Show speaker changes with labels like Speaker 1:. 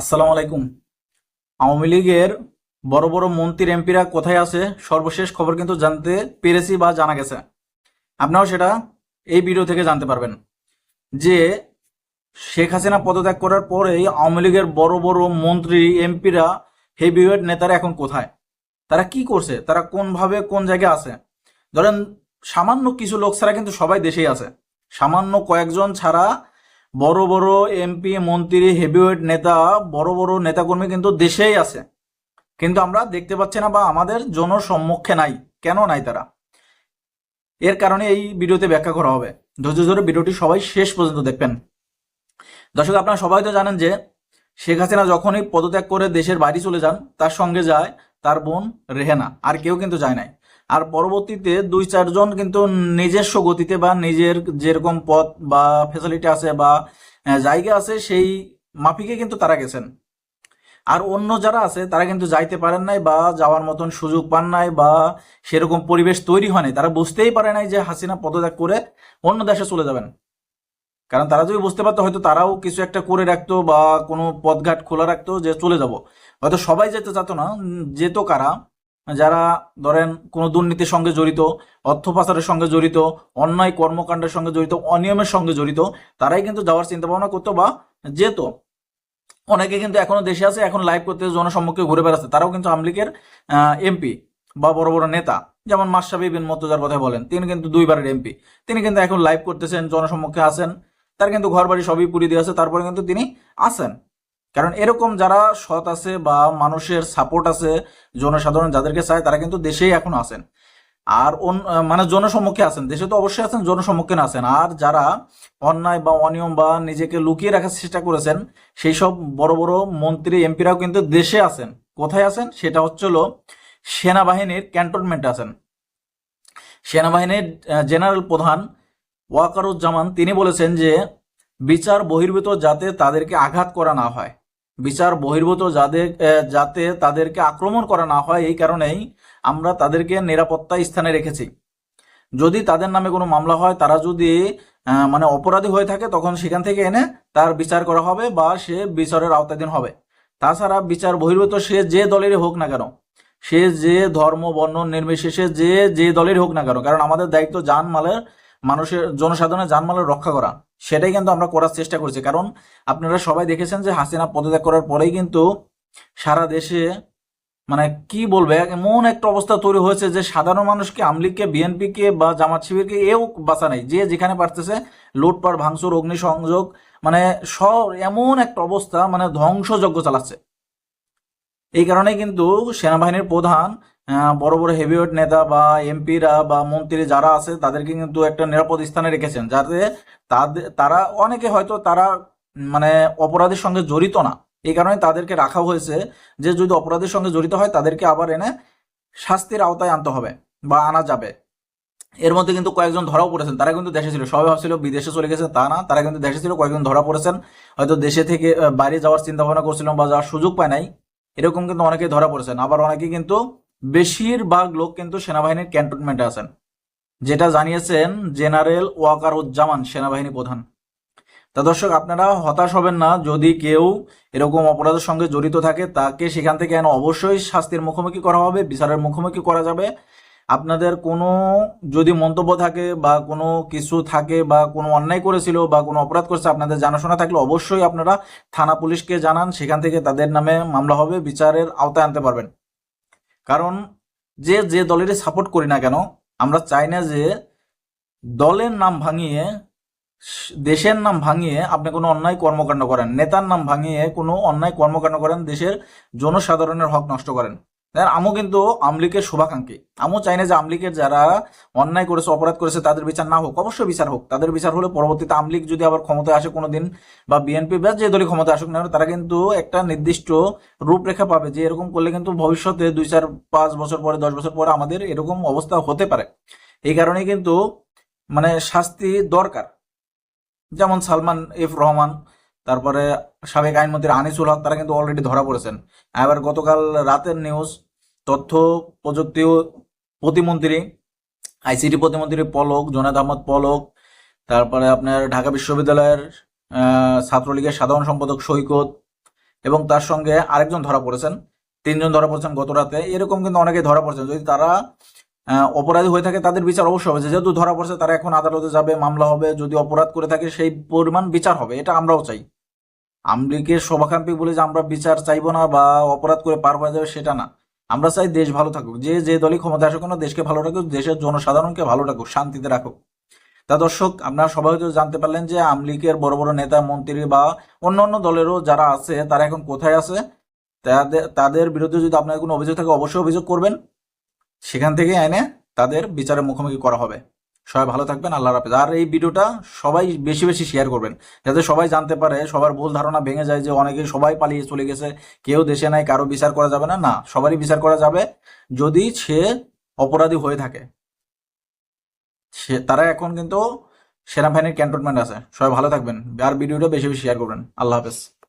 Speaker 1: আসসালামু আলাইকুম। আওয়ামী লীগের বড় বড় মন্ত্রী, এমপিরা কোথায় আছে? সর্বশেষ খবর কিন্তু জানতে পেরেছি বা জানা গেছে। আপনারাও সেটা এই ভিডিও থেকে জানতে পারবেন যে শেখ হাসিনা পদত্যাগ করার পরেই আওয়ামী লীগের বড় বড় মন্ত্রী, এমপিরা, হেভিওয়েট নেতারা এখন কোথায়? তারা কি করছে? তারা কোনভাবে কোন জায়গায় আছে? ধরেন সামান্য কিছু লোক ছাড়া কিন্তু সবাই দেশেই আছে। সামান্য কয়েকজন ছাড়া বড় বড় এমপি মন্ত্রী হেভিওয়েট নেতা, বড় বড় নেতাকর্মী কিন্তু দেশেই আছে। কিন্তু আমরা দেখতে পাচ্ছি না বা আমাদের জনসম্মুখে নাই। কেন নাই তারা? এর কারণে এই ভিডিওতে ব্যাখ্যা করা হবে। ধৈর্য ধরে ভিডিওটি সবাই শেষ পর্যন্ত দেখবেন। দর্শক, আপনারা সবাই তো জানেন যে শেখ হাসিনা যখনই পদত্যাগ করে দেশের বাইরে চলে যান, তার সঙ্গে যায় তার বোন রেহেনা। আর কেউ কিন্তু যায় নাই। আর পরবর্তীতে দুই চারজন কিন্তু নিজস্ব গতিতে বা নিজের যেরকম পথ বা ফেসিলিটি আছে বা জায়গা আছে সেই মাফিকে কিন্তু তারা গেছেন। আর অন্য যারা আছে তারা কিন্তু যাইতে পারেন নাই বা যাওয়ার মতন সুযোগ পান নাই বা সেরকম পরিবেশ তৈরি হয় নাই। তারা বুঝতেই পারে নাই যে হাসিনা পদত্যাগ করে অন্য দেশে চলে যাবেন। কারণ তারা যদি বুঝতে পারতো হয়তো তারাও কিছু একটা করে রাখতো বা কোনো পথঘাট খোলা রাখতো যে চলে যাব। হয়তো সবাই যেতে চাতো না যেত কারা যারা ধরেন কোনো দুর্নীতির সঙ্গে জড়িত অর্থ পাচারের সঙ্গে জড়িত, অন্যায় কর্মকাণ্ডের সঙ্গে জড়িত, অনিয়মের সঙ্গে জড়িত, তারাই কিন্তু যাওয়ার চিন্তা ভাবনা করতো বা যেত। অনেকে কিন্তু এখনও দেশে আছে, এখন লাইভ করতে জনসম্মুখে ঘুরে বেড়াচ্ছে। তারাও কিন্তু আমলিকের এমপি বা বড় বড় নেতা। যেমন মাসাবি বিন মর্তজার কথা বলেন, তিনি কিন্তু দুইবারের এমপি তিনি কিন্তু এখন লাইভ করতেছেন, জনসম্মুখে আছেন। তার কিন্তু ঘর বাড়ি সবই পুড়িয়ে দিয়ে আছে, তারপরে কিন্তু তিনি আছেন। কারণ এরকম যারা সৎ আছে বা মানুষের সাপোর্ট আছে, জনসাধারণ যাদেরকে চায়, তারা কিন্তু দেশেই এখন আছেন। আর মানে জনসম্মুখে আছেন। দেশে তো অবশ্যই আছেন, জনসম্মুখে আছেন। আর যারা অন্যায় বা অনিয়ম বা নিজেকে লুকিয়ে রাখার চেষ্টা করেছেন, সেই সব বড় বড় মন্ত্রী, এমপিরাও কিন্তু দেশে আছেন। কোথায় আছেন? সেটা হচ্ছে হলো সেনাবাহিনীর ক্যান্টনমেন্টে আছেন। সেনাবাহিনীর জেনারেল প্রধান ওয়াকারুজ্জামান, তিনি বলেছেন যে বিচার বহির্ভূত যাতে তাদেরকে আঘাত করা না হয়। বিচার বহির্ভূত যাদের যাতে তাদেরকে আক্রমণ করা না হয়, এই কারণেই আমরা তাদেরকে নিরাপত্তা স্থানে রেখেছি। যদি তাদের নামে কোনো মামলা হয়, তারা যদি মানে অপরাধী হয়ে থাকে, তখন সেখান থেকে এনে তার বিচার করা হবে বা সে বিচারের আওতাধীন হবে। তাছাড়া বিচার বহির্ভূত সে যে দলেরই হোক না কেন, সে যে ধর্ম, বর্ণ, নির্বিশেষে যে যে দলেরই হোক না কেন, কারণ আমাদের দায়িত্ব জানমালের মানুষের জনসাধারণের জানমালের রক্ষা করা, সেটাই কিন্তু আমরা করার চেষ্টা করছি। কারণ আপনারা সবাই দেখেছেন যে হাসিনা পদত্যাগ করার পরেই কিন্তু সারা দেশে মানে কি বলবে, এমন একটা অবস্থা তৈরি হয়েছে যে সাধারণ মানুষকে আমলিগকে বিএনপিকে বা জামাত শিবিরকে এও বাঁচা নেই, যে যেখানে পারতেছে লুটপাট, ভাঙচুর, অগ্নিসংযোগ মানে সব এমন একটা অবস্থা মানে ধ্বংসযজ্ঞ চালাচ্ছে। এই কারণে কিন্তু সেনাবাহিনীর প্রধান বড় বড় হেভিওয়েট নেতা বা এমপিরা বা মন্ত্রী যারা আছে, তাদেরকে কিন্তু একটা নিরাপদ স্থানে রেখেছেন যাতে তাদের তারা, অনেকে হয়তো তারা মানে অপরাধের সঙ্গে জড়িত না। এই কারণে তাদেরকে রাখা হয়েছে যে যদি অপরাধের সঙ্গে জড়িত হয়, তাদেরকে আবার এনে শাস্তির আওতায় আনতে হবে বা আনা যাবে। এর মধ্যে কিন্তু কয়েকজন ধরাও পড়েছেন। তারা কিন্তু দেশে ছিল, সবাই ভাবছিল বিদেশে চলে গেছে। তা না, তারা কিন্তু দেশে ছিল, কয়েকজন ধরা পড়েছেন। হয়তো দেশে থেকে বাইরে যাওয়ার চিন্তা ভাবনা করছিলাম বা যাওয়ার সুযোগ পায় নাই। এরকম কিন্তু অনেকে ধরা পড়েছেন। আবার অনেকে কিন্তু বেশিরভাগ লোক কিন্তু সেনাবাহিনীর ক্যান্টনমেন্টে আছেন, যেটা জানিয়েছেন জেনারেল ওয়াকার উজ্জামান সেনাবাহিনী প্রধান। তা দর্শক, আপনারা হতাশ হবেন না, যদি কেউ এরকম অপরাধের সঙ্গে জড়িত থাকে, তাকে সেখান থেকে অবশ্যই শাস্তির মুখোমুখি করা হবে, বিচারের মুখোমুখি করা যাবে। আপনাদের কোনো যদি মন্তব্য থাকে বা কোনো কিছু থাকে বা কোনো অন্যায় করেছিল বা কোনো অপরাধ করেছে, আপনাদের জানাশোনা থাকলে অবশ্যই আপনারা থানা পুলিশকে জানান, সেখান থেকে তাদের নামে মামলা হবে, বিচারের আওতায় আনতে পারবেন। কারণ যে যে দলেরই সাপোর্ট করি না কেন, আমরা চাই না যে দলের নাম ভাঙিয়ে, দেশের নাম ভাঙিয়ে আপনি কোনো অন্যায় কর্মকাণ্ড করেন। নেতার নাম ভাঙিয়ে কোনো অন্যায় কর্মকাণ্ড করেন, দেশের জনসাধারণের হক নষ্ট করেন। আমও কিন্তু আমলিকের শুভাকাঙ্ক্ষী। আমও চাই না যে আমলিকের যারা অন্যায় করেছে, অপরাধ করেছে, তাদের বিচার না হোক, অবশ্যই বিচার হোক। তাদের বিচার হলে পরবর্তীতে আমলিক যদি আবার ক্ষমতায় আসে কোনোদিন, বা বিএনপি বা যে দলই ক্ষমতায় আসুক না তারা কিন্তু একটা নির্দিষ্ট রূপরেখা পাবে যে এরকম করলে কিন্তু ভবিষ্যতে দুই, চার, পাঁচ বছর পরে, দশ বছর পরে আমাদের এরকম অবস্থা হতে পারে। এই কারণেই কিন্তু মানে শাস্তি দরকার। যেমন সালমান এফ রহমান তারপরে সাবেক আইনমন্ত্রী আনিসুল হক, তারা কিন্তু অলরেডি ধরা পড়েছেন। এবার গতকাল রাতের নিউজ তথ্য প্রযুক্তি প্রতিমন্ত্রী আইসিটি প্রতিমন্ত্রী পলক জোনাদ আহমদ পলক, তারপরে আপনার ঢাকা বিশ্ববিদ্যালয়ের ছাত্রলীগের সাধারণ সম্পাদক সৈকত এবং তার সঙ্গে আরেকজন ধরা পড়েছেন। তিনজন ধরা পড়েছেন গত রাতে। এরকম কিন্তু অনেকে ধরা পড়েছেন। যদি তারা অপরাধী হয়ে থাকে, তাদের বিচার অবশ্যই হবে। যেহেতু ধরা পড়ছে, তারা এখন আদালতে যাবে, মামলা হবে, যদি অপরাধ করে থাকে, সেই পরিমাণ বিচার হবে, এটা আমরাও চাই। আমলিগের শোভাকাঙ্ক্ষী বলে যে আমরা বিচার চাইব না বা অপরাধ করে পার হয়ে যাবে, সেটা না। আমরা চাই দেশ ভালো থাকুক। যে যে দলই ক্ষমতা আসুক না, দেশকে ভালো রাখুক, দেশের জনসাধারণকে ভালো রাখুক, শান্তিতে রাখুক। তা দর্শক, আপনারা সবাই হয়তো জানতে পারলেন যে আমলিগের বড় বড় নেতা, মন্ত্রী বা অন্য অন্য দলেরও যারা আছে, তারা এখন কোথায় আছে? তাদের তাদের বিরুদ্ধে যদি আপনার কোনো অভিযোগ থাকে, অবশ্যই অভিযোগ করবেন। সেখান থেকে এনে তাদের বিচারের মুখোমুখি করা হবে। সবাই ভালো থাকবেন, আল্লাহ হাফেজ। আর এই ভিডিওটা সবাই বেশি বেশি শেয়ার করবেন, যাতে সবাই জানতে পারে, সবার ভুল ধারণা ভেঙে যায় যে অনেকে সবাই পালিয়ে চলে গেছে, কেউ দেশে নাই, কারও বিচার করা যাবে না। না, সবারই বিচার করা যাবে যদি সে অপরাধী হয়ে থাকে। সে, তারা এখন কিন্তু সেনাবাহিনীর ক্যান্টনমেন্ট আছে। সবাই ভালো থাকবেন, আর ভিডিওটা বেশি বেশি শেয়ার করবেন। আল্লাহ হাফেজ।